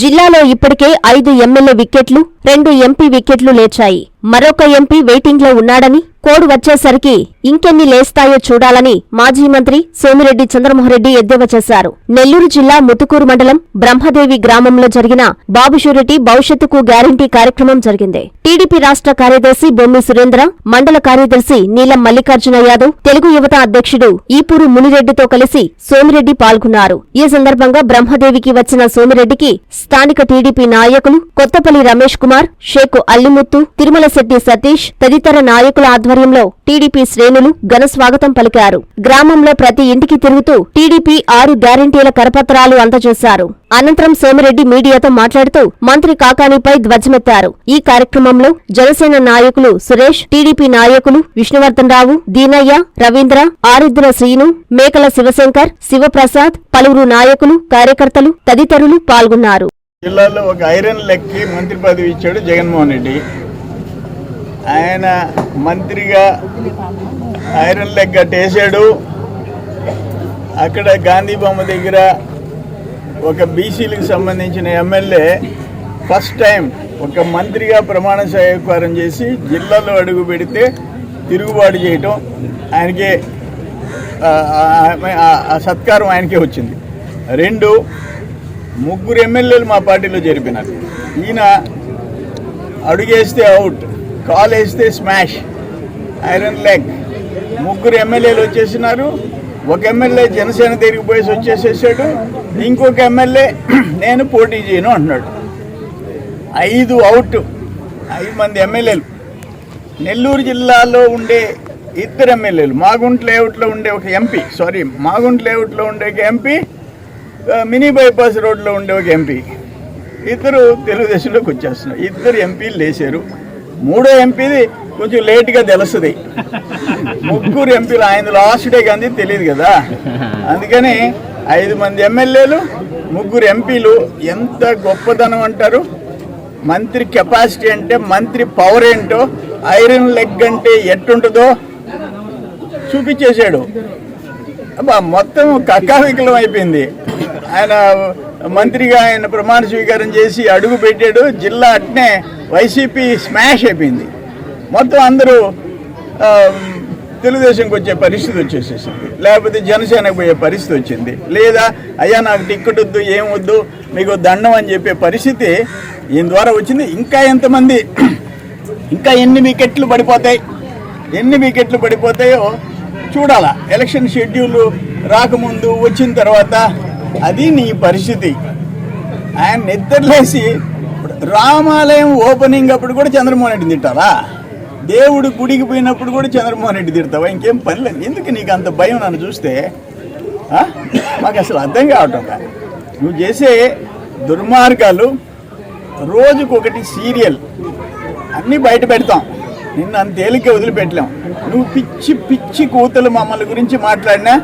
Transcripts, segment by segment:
జిల్లాలో ఇప్పటికే ఐదు ఎమ్మెల్యే వికెట్లు రెండు ఎంపీ వికెట్లు లేచాయి. మరొక ఎంపీ వెయిటింగ్లో ఉన్నాడని కోడ్ వచ్చేసరికి ఇంకెన్ని లేస్తాయో చూడాలని మాజీ మంత్రి సోమిరెడ్డి చంద్రమోహన్రెడ్డి ఎద్దేవా చేశారు. నెల్లూరు జిల్లా ముతుకూరు మండలం బ్రహ్మదేవి గ్రామంలో జరిగిన బాబు షూరిటీ భవిష్యత్తుకు గ్యారంటీ కార్యక్రమం జరిగింది. టీడీపీ రాష్ట్ర కార్యదర్శి బొమ్మి సురేంద్ర మండల కార్యదర్శి నీలం మల్లికార్జున యాదవ్ తెలుగు యువత అధ్యక్షుడు ఈపూరు మునిరెడ్డితో కలిసి సోమిరెడ్డి పాల్గొన్నారు. ఈ సందర్భంగా బ్రహ్మదేవికి వచ్చిన సోమిరెడ్డికి స్థానిక టీడీపీ నాయకులు కొత్తపల్లి రమేష్ కుమార్ షేక్ అల్లిముత్తు తిరుమల శెట్టి సతీష్ తదితర నాయకుల ఆధ్వర్యంలో టీడీపీ శ్రేణులు ఘన స్వాగతం పలికారు. గ్రామంలో ప్రతి ఇంటికి తిరుగుతూ టీడీపీ ఆరు గ్యారంటీల కరపత్రాలు అందజేశారు. అనంతరం సోమిరెడ్డి మీడియాతో మాట్లాడుతూ మంత్రి కాకానిపై ధ్వజమెత్తారు. ఈ కార్యక్రమంలో జనసేన నాయకులు సురేష్ టీడీపీ నాయకులు విష్ణువర్ధన్ రావు దీనయ్య రవీంద్ర ఆరుద్ర శ్రీను మేకల శివశంకర్ శివప్రసాద్ పలువురు నాయకులు కార్యకర్తలు తదితరులు పాల్గొన్నారు. జిల్లాలో ఒక ఐరన్ లెక్కి మంత్రి పదవి ఇచ్చాడు జగన్మోహన్ రెడ్డి. ఆయన మంత్రిగా ఐరన్ లెగ్ కట్టేశాడు. అక్కడ గాంధీ బొమ్మ దగ్గర ఒక బీసీలకు సంబంధించిన ఎమ్మెల్యే ఫస్ట్ టైం ఒక మంత్రిగా ప్రమాణ స్వీకారం చేసి జిల్లాలో అడుగు పెడితే తిరుగుబాటు చేయటం ఆయనకే ఆ, సత్కారం ఆయనకే వచ్చింది. రెండు ముగ్గురు ఎమ్మెల్యేలు మా పార్టీలో జరిపినారు ఈయన అడుగేస్తే అవుట్. కాల్ వేస్తే స్మాష్. Iron leg. ముగ్గురు ఎమ్మెల్యేలు వచ్చేసినారు. ఒక ఎమ్మెల్యే జనసేన దగ్గరికి పోయేసి వచ్చేసేసాడు. ఇంకొక ఎమ్మెల్యే నేను పోటీ చేయను అంటున్నాడు. ఐదు అవుట్. ఐదు మంది ఎమ్మెల్యేలు. నెల్లూరు జిల్లాలో ఉండే ఇద్దరు ఎమ్మెల్యేలు. మాగుంట్ లేఅవుట్లో ఉండే ఒక ఎంపీ. సారీ మాగుంట్ లేఅవుట్లో ఉండే ఒక ఎంపీ మినీ బైపాస్ రోడ్లో ఉండే ఒక ఎంపీ. ఇద్దరు తెలుగుదేశంలోకి వచ్చేస్తున్నారు. ఇద్దరు ఎంపీలు లేచారు. మూడో ఎంపీది కొంచెం లేట్గా తెలుస్తుంది. ముగ్గురు ఎంపీలు ఆయన లాస్ట్ డే కానీ తెలియదు కదా. అందుకని ఐదు మంది ఎమ్మెల్యేలు ముగ్గురు ఎంపీలు ఎంత గొప్పదనం అంటారు? మంత్రి కెపాసిటీ అంటే మంత్రి పవర్ ఏంటో ఐరన్ లెగ్ అంటే ఎట్టుంటుందో చూపించేశాడు. మొత్తం కక్కావికలం అయిపోయింది. ఆయన మంత్రిగా ఆయన ప్రమాణ స్వీకారం చేసి అడుగు పెట్టాడు. జిల్లా అట్నే వైసీపీ స్మాష్ అయిపోయింది. మొత్తం అందరూ తెలుగుదేశంకి వచ్చే పరిస్థితి వచ్చేసేసింది. లేకపోతే జనసేనకు పోయే పరిస్థితి వచ్చింది. లేదా అయ్యా నాకు టిక్కెట్ వద్దు ఏం వద్దు మీకు దండం అని చెప్పే పరిస్థితి ఈయన ద్వారా వచ్చింది. ఇంకా ఎంతమంది? ఇంకా ఎన్ని వికెట్లు పడిపోతాయి? ఎన్ని వికెట్లు పడిపోతాయో చూడాలా. ఎలక్షన్ షెడ్యూల్ రాకముందు వచ్చిన తర్వాత అది నీ పరిస్థితి. ఆయన నిద్రలేసి రామాలయం ఓపెనింగ్ అప్పుడు కూడా చంద్రమోహన్ రెడ్డి తిట్టాలా? దేవుడు గుడికి పోయినప్పుడు కూడా చంద్రమోహన్ రెడ్డి తిడతావా? ఇంకేం పని లేదు. ఎందుకు నీకు అంత భయం నన్ను చూస్తే? మాకు అసలు అర్థం కావటం నువ్వు చేసే దుర్మార్గాలు రోజుకొకటి సీరియల్ అన్నీ బయట పెడతాం. నిన్ను అంత తేలిక వదిలిపెట్టలేం. నువ్వు పిచ్చి పిచ్చి కూతులు మమ్మల్ని గురించి మాట్లాడినా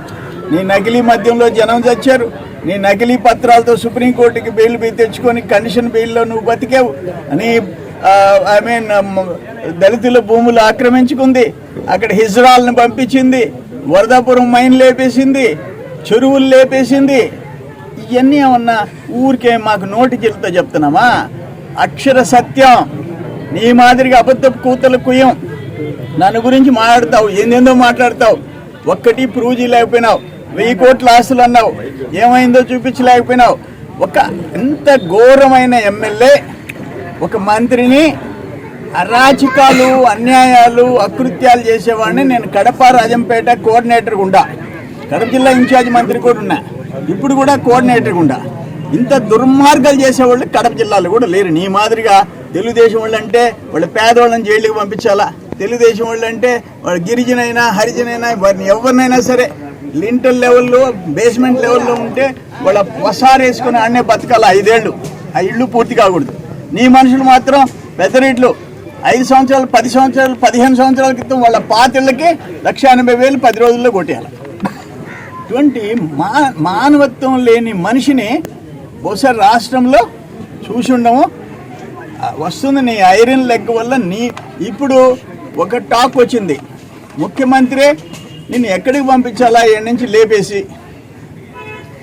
నీ నకిలీ మద్యంలో జనం చచ్చారు. నీ నకిలీ పత్రాలతో సుప్రీంకోర్టుకి బెయిల్ బీ తెచ్చుకొని కండిషన్ బెయిల్లో నువ్వు బతికావు. నీ ఐ మీన్ దళితుల భూములు ఆక్రమించుకుంది. అక్కడ హిజ్రాల్ని పంపించింది. వరదాపురం మైన్ లేపేసింది. చెరువులు లేపేసింది. ఇవన్నీ ఏమన్నా ఊరికే మాకు నోటి చెల్లితో చెప్తున్నామా? అక్షర సత్యం. నీ మాదిరిగా అబద్ధపు కూతలు కుయ్యం. నన్ను గురించి మాట్లాడతావు ఏందేందో మాట్లాడతావు. ఒక్కటి ప్రూవ్ చేయలేకపోయినావు. వెయ్యి కోట్ల ఆస్తులు అన్నావు. ఏమైందో చూపించలేకపోయినావు. ఒక ఎంత ఘోరమైన ఎమ్మెల్యే ఒక మంత్రిని అరాచకాలు అన్యాయాలు అకృత్యాలు చేసేవాడిని నేను కడప రాజంపేట కోఆర్డినేటర్ గుండా కడప జిల్లా ఇన్ఛార్జ్ మంత్రి కూడా ఉన్నా. ఇప్పుడు కూడా కోఆర్డినేటర్ గుండా ఇంత దుర్మార్గాలు చేసేవాళ్ళు కడప జిల్లాలో కూడా లేరు. నీ మాదిరిగా తెలుగుదేశం వాళ్ళు అంటే వాళ్ళు పేదవాళ్ళని జైలుకి పంపించాలా? తెలుగుదేశం వాళ్ళు అంటే వాళ్ళు గిరిజనైనా హరిజనైనా వారిని ఎవరినైనా సరే లింటల్ లెవెల్లో బేస్మెంట్ లెవెల్లో ఉంటే వాళ్ళ వసారు వేసుకుని ఆడనే బతకాలి? ఐదేళ్ళు. ఆ ఇళ్ళు పూర్తి కాకూడదు. నీ మనుషులు మాత్రం పెద్ద రేట్లు. ఐదు సంవత్సరాలు పది సంవత్సరాలు పదిహేను సంవత్సరాల క్రితం వాళ్ళ పాతిళ్ళకి లక్ష ఎనభై వేలు పది రోజుల్లో కొట్టేయాలి. ఇటువంటి మా మానవత్వం లేని మనిషిని బహుశా రాష్ట్రంలో చూసి ఉండము వస్తుంది నీ ఐరన్ లెగ్ వల్ల నీ ఇప్పుడు ఒక టాక్ వచ్చింది. ముఖ్యమంత్రి నిన్ను ఎక్కడికి పంపించాలా? ఈ నుంచి లేపేసి.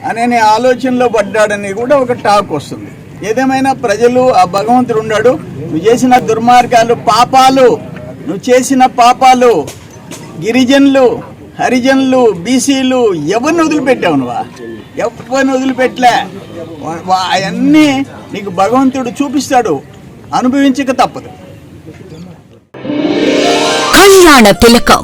అనే నీ ఆలోచనలో పడ్డాడని కూడా ఒక టాక్ వస్తుంది. ఏదేమైనా ప్రజలు ఆ భగవంతుడు ఉన్నాడు. నువ్వు చేసిన దుర్మార్గాలు పాపాలు. నువ్వు చేసిన పాపాలు. గిరిజనులు హరిజనులు బీసీలు ఎవరిని వదిలిపెట్టావు నువ్వా? ఎవరిని వదిలిపెట్టలే? అవన్నీ నీకు భగవంతుడు చూపిస్తాడు. అనుభవించక తప్పదు. కళ్యాణ తిలకం